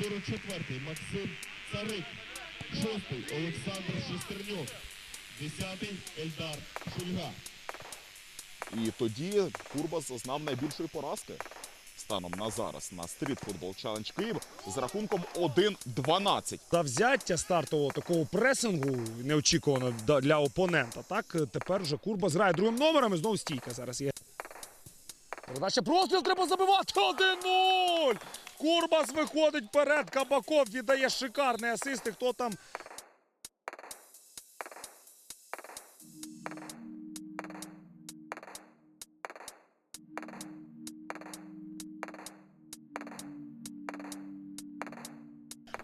44-й Максим Царик. 6-й Олександр Шестернюк. 10-й Ельдар Шульга. І тоді Курбас зазнав найбільшої поразки станом на зараз на стріт футбол Челендж Київ з рахунком 1-12. За взяття стартового такого пресингу неочікувано для опонента. Так тепер вже Курба грає другим номером і знову стійка зараз є. Передача простріл треба забивати 1-0! Курбас виходить вперед. Кабаков віддає шикарний асист. І хто там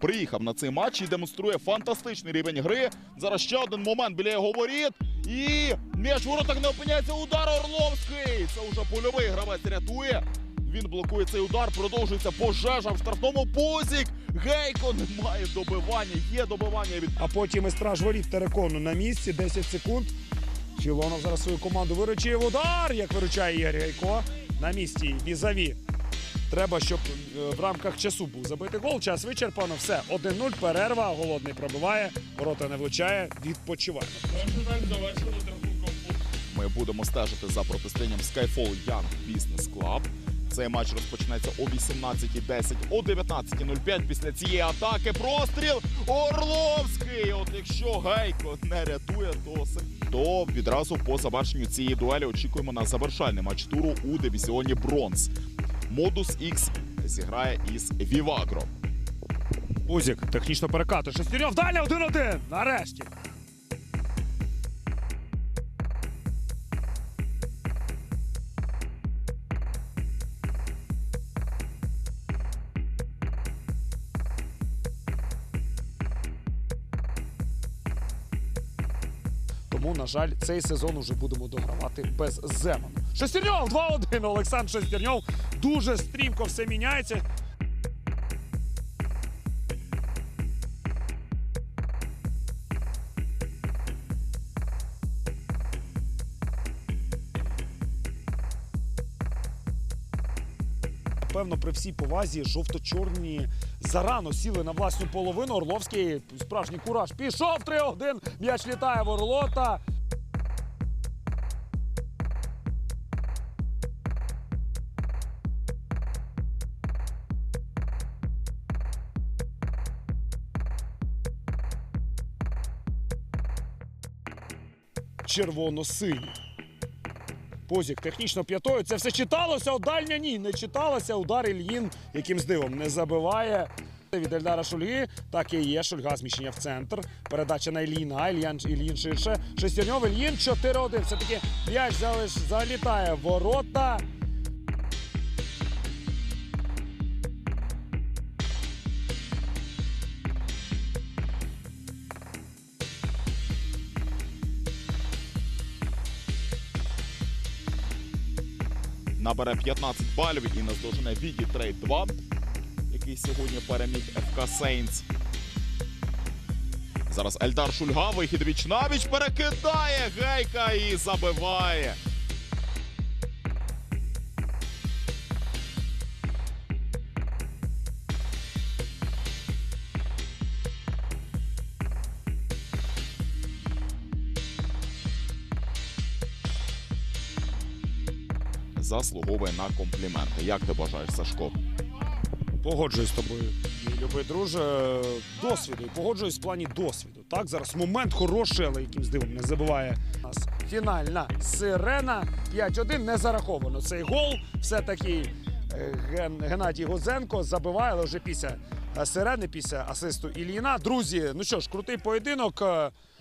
Приїхав на цей матч і демонструє фантастичний рівень гри. Зараз ще один момент біля його воріт. І м'яч воротах не опиняється. Удар Орловський. Це вже польовий гравець рятує. Він блокує цей удар. Продовжується пожежа в штрафному позік. Гейко немає добивання. Є добивання від А потім і страж воріт Терекону на місці, 10 секунд. Філонов зараз свою команду виручує в удар, як виручає Ігор Гайко. На місці візаві. Треба, щоб е, в рамках часу був забитий гол. Час вичерпано. Все, 1-0, перерва, голодний пробиває, ворота не влучає, відпочиває. Ми будемо стежити за протистоянням Skyfall Young Business Club. Цей матч розпочнеться о 18.10, о 19.05 після цієї атаки. Простріл Орловський. От якщо Гейко не рятує, то, то відразу по завершенню цієї дуелі очікуємо на завершальний матч туру у дивізіоні Бронз. Модус X зіграє із Вівагро. Узік технічно перекатує. Шестерньов далі 1-1. Нарешті. Тому, на жаль, цей сезон уже будемо догравати без Земану. Шестерньов 2-1. Олександр Шестерньов. Дуже стрімко все міняється. Певно, при всій повазі жовто-чорні зарано сіли на власну половину. Орловський справжній кураж. Пішов 3-1. М'яч літає в ворота. Червоно-синій. Позік технічно п'ятою. Це все читалося, Удальня дальня ні. Не читалося. Удар Ільїн якимсь дивом не забиває. Від Ельдара Шульги так і є. Шульга зміщення в центр. Передача на Ільїна. Ільян Ільїн ширше. Шестерньов Ільїн 4-1. Все-таки м'яч залітає ворота. Набере 15 балів і наздожене Віді Трейд 2, який сьогодні переміг ФК Сейнс. Зараз Ельдар Шульга, вихід віч навіч перекидає гейка і забиває. Заслуговує на компліменти. Як ти бажаєш, Сашко? Погоджуюсь з тобою, мій любий друже. Досвіду. І Погоджуюсь в плані досвіду. Так, зараз момент хороший, але якимсь дивом не забиває нас. Фінальна сирена 5-1 не зараховано. Цей гол все-таки е, Ген- Геннадій Гузенко забиває, але вже після е, сирени, після асисту Іліна. Друзі, ну що ж, крутий поєдинок. Е,